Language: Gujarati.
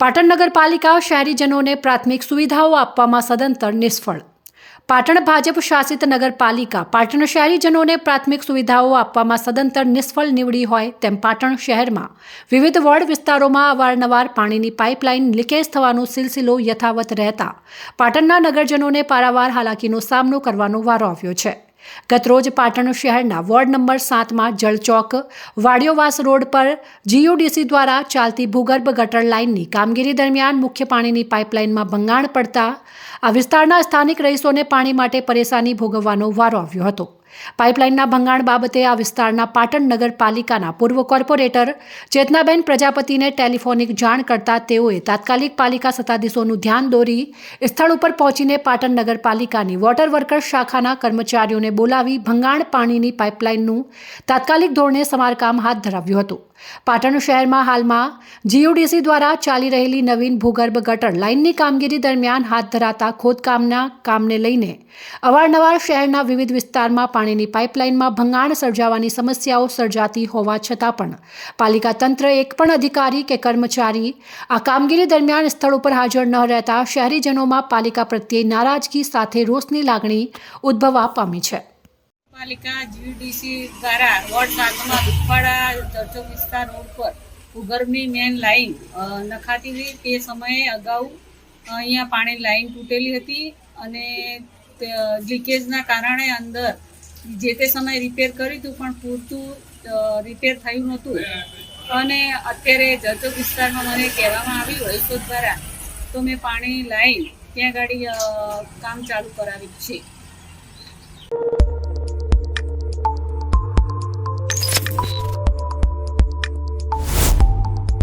પાટણ નગરપાલિકા શહેરીજનોને પ્રાથમિક સુવિધાઓ આપવામાં સદંતર નિષ્ફળ. પાટણ ભાજપ શાસિત નગરપાલિકા પાટણ શહેરીજનોને પ્રાથમિક સુવિધાઓ આપવામાં સદંતર નિષ્ફળ નીવડી હોય તેમ પાટણ શહેરમાં વિવિધ વોર્ડ વિસ્તારોમાં અવારનવાર પાણીની પાઇપલાઇન લીકેજ થવાનો સિલસિલો યથાવત રહેતા પાટણના નગરજનોને પારાવાર હાલાકીનો સામનો કરવાનો વારો આવ્યો છે. ગતરોજ પાટણ શહેરના વોર્ડ નંબર સાતમાં જળચોક વાડિયોવાસ રોડ પર જીયુડીસી દ્વારા ચાલતી ભૂગર્ભ ગટર લાઇનની કામગીરી દરમિયાન મુખ્ય પાણીની પાઇપલાઇનમાં ભંગાણ પડતા આ વિસ્તારના સ્થાનિક રહીશોને પાણી માટે પરેશાની ભોગવવાનો વારો આવ્યો હતો. પાઇપલાઇનના ભંગાણ બાબતે આ વિસ્તારના પાટણ નગરપાલિકાના પૂર્વ કોર્પોરેટર ચેતનાબેન પ્રજાપતિને ટેલિફોનિક જાણ કરતા તેઓએ તાત્કાલિક પાલિકા સત્તાધીશોનું ધ્યાન દોરી સ્થળ ઉપર પહોંચીને પાટણ નગરપાલિકાની વોટર વર્કર શાખાના કર્મચારીઓને બોલાવી ભંગાણ પાણીની પાઇપલાઇનનું તાત્કાલિક ધોરણે સમારકામ હાથ ધરાવ્યું હતું. પાટણ શહેરમાં હાલમાં જીયુડીસી દ્વારા ચાલી રહેલી નવીન ભૂગર્ભ ગટર લાઇનની કામગીરી દરમિયાન હાથ ધરાતા ખોદકામના કામને લઈને અવારનવાર શહેરના વિવિધ વિસ્તારમાં પાણીની પાઇપલાઇનમાં ભંગાણ સર્જાવાની સમસ્યાઓ સર્જાતી હોવા છતાં પણ પાલિકા તંત્ર એક પણ અધિકારી કે કર્મચારી આ કામગીરી દરમિયાન સ્થળ ઉપર હાજર ન રહેતા શહેરીજનોમાં પાલિકા પ્રત્યે નારાજગી સાથે રોષની લાગણી ઉદ્ભવવા પામી છે. પાલિકા જીડીસી દ્વારા વોર્ડ સાતમાં દુધપાડા ચર્ચો વિસ્તાર રોડ પર મેન લાઇન નખાતી હતી. તે સમયે અગાઉ અહીંયા પાણી લાઇન તૂટેલી હતી અને લીકેજના કારણે અંદર જે તે સમયે રિપેર કર્યું હતું પણ પૂરતું રિપેર થયું નહોતું. અને અત્યારે જજો વિસ્તારમાં મને કહેવામાં આવ્યું રહીશો દ્વારા, તો મેં પાણી લાવી ત્યાં ગાડી કામ ચાલુ કરાવી છે.